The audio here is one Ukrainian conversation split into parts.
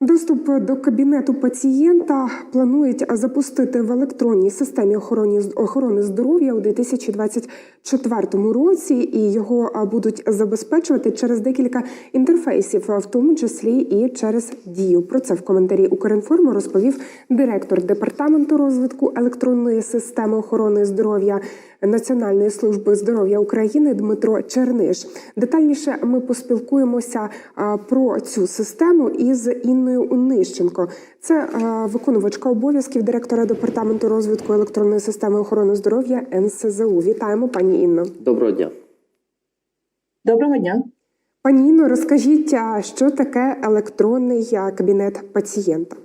Доступ до кабінету пацієнта планують запустити в електронній системі охорони, здоров'я у 2024 році, і його будуть забезпечувати через декілька інтерфейсів, в тому числі і через дію. Про це в коментарі Укрінформу розповів директор департаменту розвитку електронної системи охорони здоров'я Національної служби здоров'я України Дмитро Черниш. Детальніше ми поспілкуємося про цю систему із Інною Унищенко. Це виконувачка обов'язків директора департаменту розвитку електронної системи охорони здоров'я НСЗУ. Вітаємо, пані Інно. Доброго дня. Доброго дня. Пані Інно, розкажіть, що таке електронний кабінет пацієнта?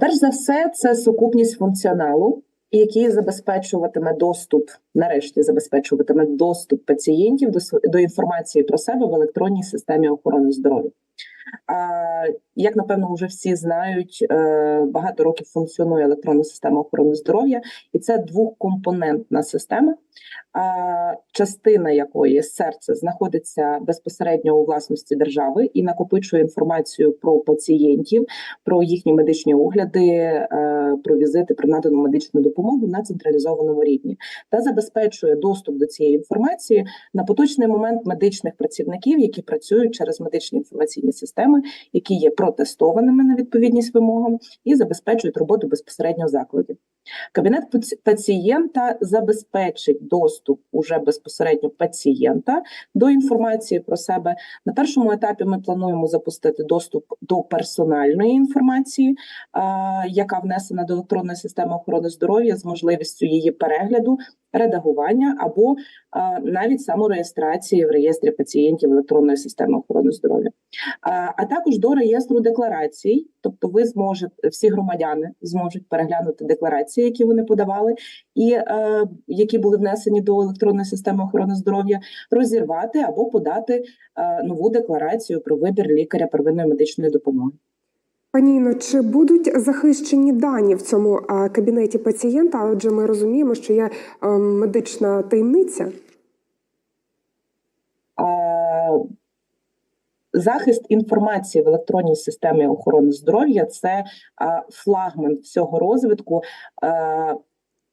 Перш за все, це сукупність функціоналу, який забезпечуватиме доступ, нарешті забезпечуватиме доступ пацієнтів до, до інформації про себе в електронній системі охорони здоров'я. А, як напевно вже всі знають, е, багато років функціонує електронна система охорони здоров'я, і це двохкомпонентна система, частина якої серце знаходиться безпосередньо у власності держави і накопичує інформацію про пацієнтів, про їхні медичні огляди, е, про візити, про надану медичну допомогу на централізованому рівні та забезпечує доступ до цієї інформації на поточний момент медичних працівників, які працюють через медичні інформаційні системи, які є протестованими на відповідність вимогам, і забезпечують роботу безпосередньо закладів. Кабінет пацієнта забезпечить доступ уже безпосередньо пацієнта до інформації про себе. На першому етапі ми плануємо запустити доступ до персональної інформації, яка внесена до електронної системи охорони здоров'я з можливістю її перегляду, редагування або навіть самореєстрації в реєстрі пацієнтів електронної системи охорони здоров'я. А, а також до реєстру декларацій, тобто ви зможете, всі громадяни зможуть переглянути декларації, які вони подавали, і е, які були внесені до електронної системи охорони здоров'я, розірвати або подати е, нову декларацію про вибір лікаря первинної медичної допомоги. Пані Інно, чи будуть захищені дані в цьому кабінеті пацієнта? Адже ми розуміємо, що є е, медична таємниця. Захист інформації в електронній системі охорони здоров'я це флагман всього розвитку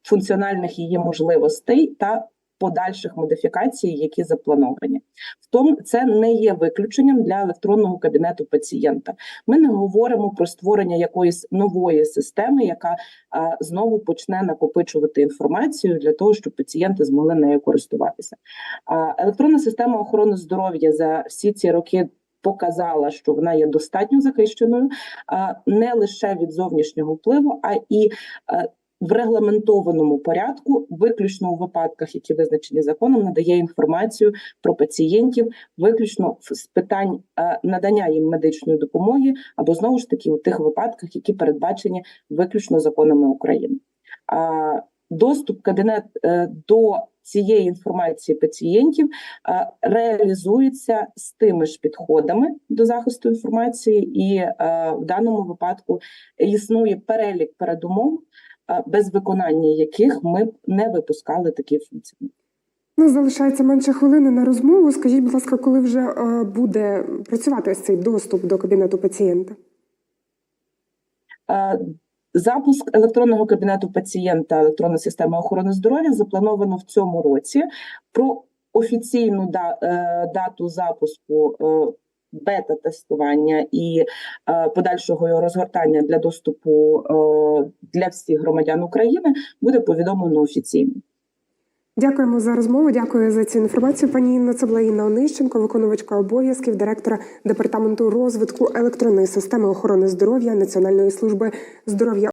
функціональних її можливостей та подальших модифікацій, які заплановані. В тому це не є виключенням для електронного кабінету пацієнта. Ми не говоримо про створення якоїсь нової системи, яка а, знову почне накопичувати інформацію для того, щоб пацієнти змогли нею користуватися. А, Електронна система охорони здоров'я за всі ці роки показала, що вона є достатньо захищеною не лише від зовнішнього впливу, а і е, в регламентованому порядку, виключно у випадках, які визначені законом, надає інформацію про пацієнтів, виключно з питань е, надання їм медичної допомоги, або знову ж таки у тих випадках, які передбачені виключно законами України. А, Доступ кабінет е, до цієї інформації пацієнтів е, реалізується з тими ж підходами до захисту інформації, і в даному випадку існує перелік передумов, без виконання яких ми б не випускали такі функції. Ну, залишається менше хвилини на розмову. Скажіть, будь ласка, коли вже е, буде працювати ось цей доступ до кабінету пацієнта? Е, Запуск електронного кабінету пацієнта електронної системи охорони здоров'я заплановано в цьому році. Про офіційну е, дату запуску бета-тестування і е, подальшого його розгортання для доступу е, для всіх громадян України буде повідомлено офіційно. Дякуємо за розмову. Дякую за цю інформацію. Пані Інна це була Інна Онищенко, виконувачка обов'язків директора департаменту розвитку електронної системи охорони здоров'я Національної служби здоров'я